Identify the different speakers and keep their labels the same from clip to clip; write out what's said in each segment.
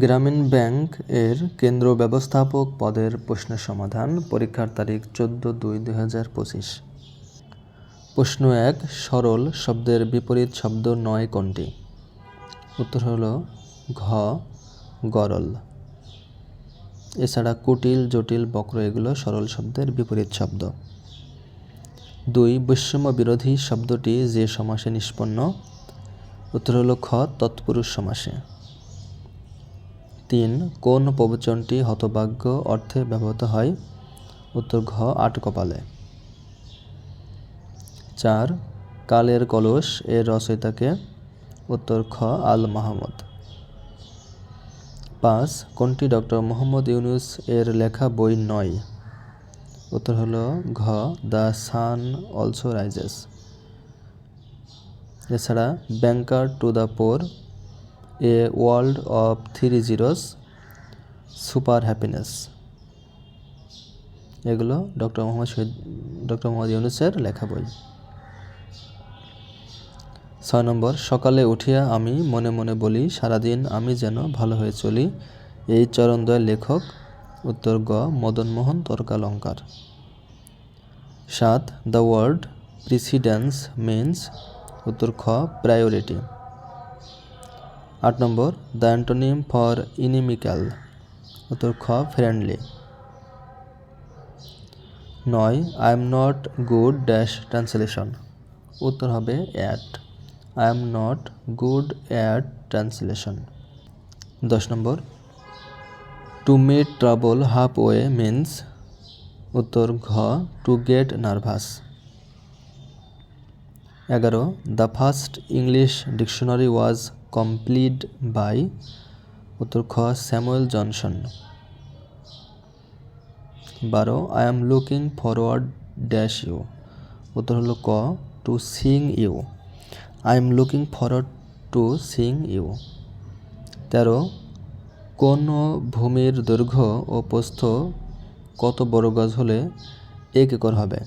Speaker 1: গ্রামীণ ব্যাংক এর কেন্দ্র ব্যবস্থাপক পদের প্রশ্নের সমাধান, পরীক্ষার তারিখ চোদ্দ দুই দুই হাজার পঁচিশ। প্রশ্ন এক, সরল শব্দের বিপরীত শব্দ নয় কোনটি? উত্তর হলো ঘ, গরল। এছাড়া কুটিল, জটিল, বক্র এগুলো সরল শব্দের বিপরীত শব্দ। দুই বৈষম্য বিরোধী শব্দটি যে সমাসে নিষ্পন্ন? উত্তর হল খ, তৎপুরুষ সমাসে। তিন, কোন প্রবচনটি হতভাগ্য অর্থে ব্যবহৃত হয়? উত্তর ঘ, আট কপালে। চার, কালের কলস এর রচয়িতাকে। উত্তর খ, আল মাহমুদ। পাঁচ, কোনটি ডক্টর মোহাম্মদ ইউনুস এর লেখা বই নয়? উত্তর হলো ঘ, দ্য সান অলসো রাইজেস। এছাড়া banker to the poor a world of three zeros super happiness. এগুলো ডক্টর মোহাম্মদ শহীদ, ডক্টর মোহাম্মদ ইউনুসের লেখা বই। ছয় নম্বর, সকালে উঠিয়া আমি মনে মনে বলি, সারাদিন আমি যেন ভালো হয়ে চলি, এই চরণদ্বয় লেখক, উত্তর গ মদনমোহন তর্কালঙ্কার। সাত, দ্য ওয়ার্ড প্রিসিডেন্স মিন্স উত্তর খ, প্রায়োরিটি। আট নম্বর, দ্য অ্যান্টোনিম ফর ইনিমিক্যাল উত্তর খ, ফ্রেন্ডলি। নয়, I am not good dash translation, উত্তর হবে at. I am not good at translation. দশ নম্বর, to meet trouble half way means, উত্তর ঘ, টু গেট নার্ভাস। এগারো, the first English dictionary was complete by উত্তর খ, স্যামুয়েল জনসন। বারো, I am looking forward dash you. উত্তর হলো ক, to sing you. I am looking forward to sing you. তেরো, কোন ভূমির দৈর্ঘ্য ও প্রস্থ কত বড় গজ হলে এক একর হবে?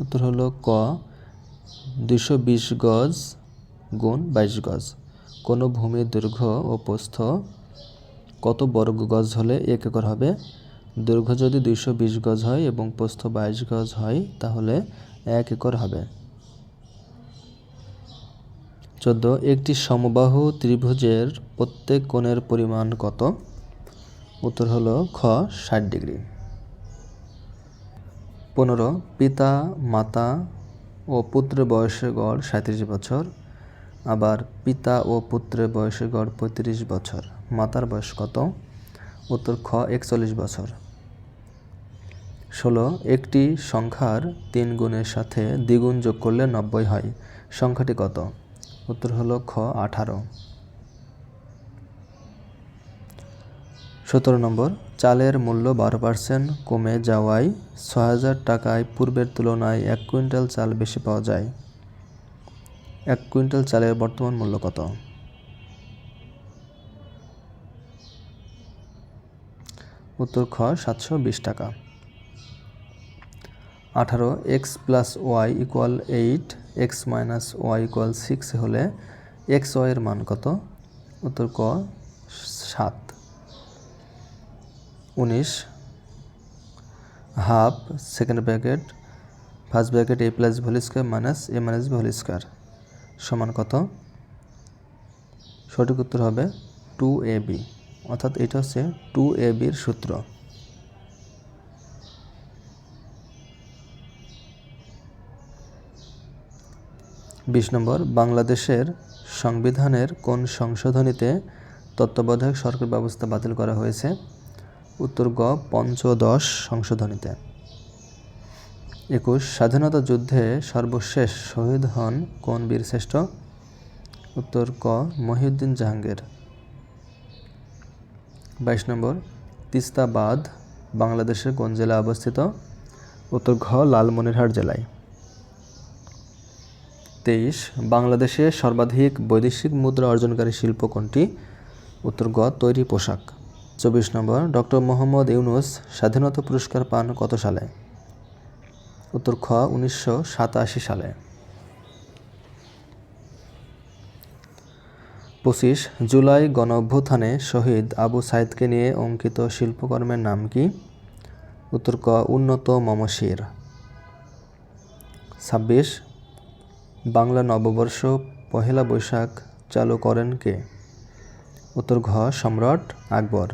Speaker 1: উত্তর হলো ক দুশো বিশ গজ গুণ বাইশ গজ। কোনো ভূমির দৈর্ঘ্য ও প্রস্থ কত বর্গ গজ হলে এক একর হবে? দৈর্ঘ্য যদি দুইশো বিশ গজ হয় এবং প্রস্থ বাইশ গজ হয়, তাহলে এক একর হবে। চোদ্দ, একটি সমবাহু ত্রিভুজের প্রত্যেক কোণের পরিমাণ কত? উত্তর হলো খ, ষাট ডিগ্রি। পনেরো, পিতা, মাতা ও পুত্রের বয়সের গড় সাঁত্রিশ বছর। আবার পিতা ও পুত্রের বয়সের গড় পঁয়ত্রিশ বছর। মাতার বয়স কত? উত্তর খ, একচল্লিশ বছর। ষোলো, একটি সংখ্যার তিন গুণের সাথে দ্বিগুণ যোগ করলে নব্বই হয়। সংখ্যাটি কত? উত্তর হলো খ, আঠারো। সতেরো নম্বর, চালের মূল্য বারো পার্সেন্ট কমে যাওয়ায় ছ হাজার টাকায় পূর্বের তুলনায় এক কুইন্টাল চাল বেশি পাওয়া যায়। এক কুইন্টাল চালের বর্তমান মূল্য কত? উত্তর খ, সাতশো বিশ টাকা। আঠারো, X plus Y equal eight, X minus Y equal six হলে এক্স ওয়াইয়ের মান কত? উত্তর ক, সাত। উনিশ, half, second bracket, first bracket a plus whole square minus a minus whole square. সমান কত? সঠিক উত্তর হবে টু এ বি অর্থাৎ এটা হচ্ছে টু এ বির সূত্র। বিশ নম্বর, বাংলাদেশের সংবিধানের কোন সংশোধনীতে তত্ত্বাবধায়ক সরকার ব্যবস্থা বাতিল করা হয়েছে? উত্তর গ, পঞ্চদশ সংশোধনীতে। একুশ, স্বাধীনতা যুদ্ধে সর্বশেষ শহীদ হন কোন বীরশ্রেষ্ঠ উত্তর, ক, মহিউদ্দিন জাহাঙ্গীর। বাইশ নম্বর তিস্তা বাঁধ বাংলাদেশের কোন জেলায় অবস্থিত? উত্তর, ঘ, লালমনিরহাট জেলায়। তেইশ, বাংলাদেশে সর্বাধিক বৈদেশিক মুদ্রা অর্জনকারী শিল্প কোনটি? উত্তর, গ, তৈরি পোশাক। চব্বিশ নম্বর, ডক্টর মোহাম্মদ ইউনুস স্বাধীনতা পুরস্কার পান কত সালে? উত্তর খ, উনিশশো সাতাশি সালে। পঁচিশ, জুলাই গণ অভ্যুত্থানে শহীদ আবু সাইদকে নিয়ে অঙ্কিত শিল্পকর্মের নাম কি? উত্তর ক, উন্নত মমশির। ছাব্বিশ, বাংলা নববর্ষ, পহেলা বৈশাখ চালু করেন কে? উত্তর ঘ, সম্রাট আকবর।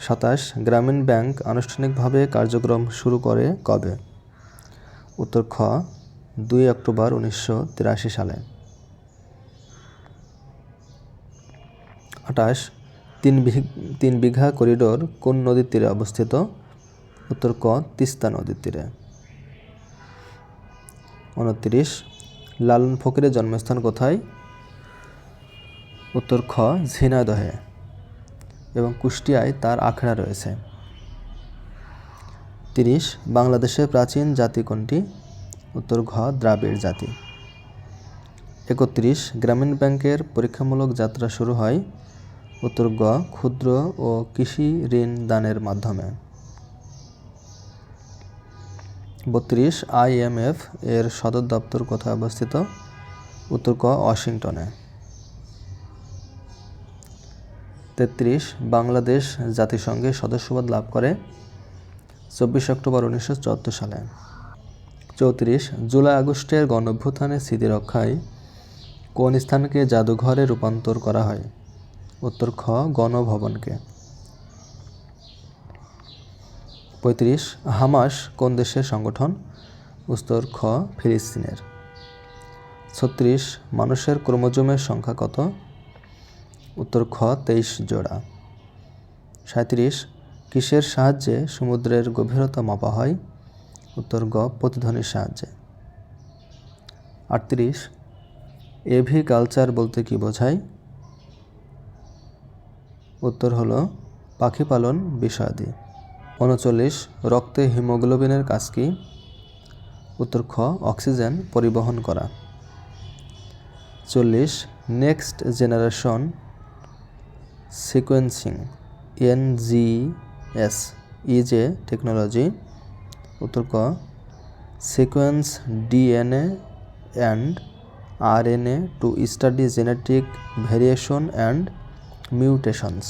Speaker 1: সাতাশ, গ্রামীণ ব্যাংক আনুষ্ঠানিকভাবে কার্যক্রম শুরু করে কবে? উত্তর খ, দুই অক্টোবর উনিশশো তিরাশি সালে। আটাশ তিন তিন বিঘা করিডোর কোন নদীর তীরে অবস্থিত? উত্তর ক, তিস্তা নদীর তীরে। উনত্রিশ, লালন ফকিরের জন্মস্থান কোথায়? উত্তর খ, ঝিনাইদহে। এবং কুষ্টিয়ায় তার আখড়া রয়েছে। তিরিশ, বাংলাদেশের প্রাচীন জাতি কোনটি? উত্তর, ঘ, দ্রাবিড় জাতি। একত্রিশ, গ্রামীণ ব্যাংকের পরীক্ষামূলক যাত্রা শুরু হয় উত্তর, গ, ক্ষুদ্র ও কৃষি ঋণ দানের মাধ্যমে। বত্রিশ আইএমএফ এর সদর দপ্তর কোথায় অবস্থিত? উত্তর, ক, ওয়াশিংটনে। তেত্রিশ বাংলাদেশ জাতিসংঘের সদস্যপদ লাভ করে চব্বিশ অক্টোবর উনিশশো চুয়াত্তর সালে। চৌত্রিশ জুলাই আগস্টের গণঅভ্যুত্থানের স্মৃতি রক্ষায় কোন স্থানকে জাদুঘরে রূপান্তর করা হয়? উত্তর খ, গণভবনকে। পঁয়ত্রিশ হামাস কোন দেশের সংগঠন? উত্তর খ, ফিলিস্তিনের। ছত্রিশ মানুষের ক্রোমোজোমের সংখ্যা কত? উত্তর খ, তেইশ জোড়া। সাঁত্রিশ কিসের সাহায্যে সমুদ্রের গভীরতা মাপা হয়? উত্তর গ, প্রতিধ্বনির সাহায্যে। আটত্রিশ, এভি কালচার বলতে কি বোঝায়? উত্তর হলো, পাখি পালন বিষয়াদি। উনচল্লিশ, রক্তে হিমোগ্লোবিনের কাজ কি? উত্তর খ, অক্সিজেন পরিবহন করা। চল্লিশ, next generation sequencing as is a technology উত্তর ক sequence DNA and RNA to study genetic variation and mutations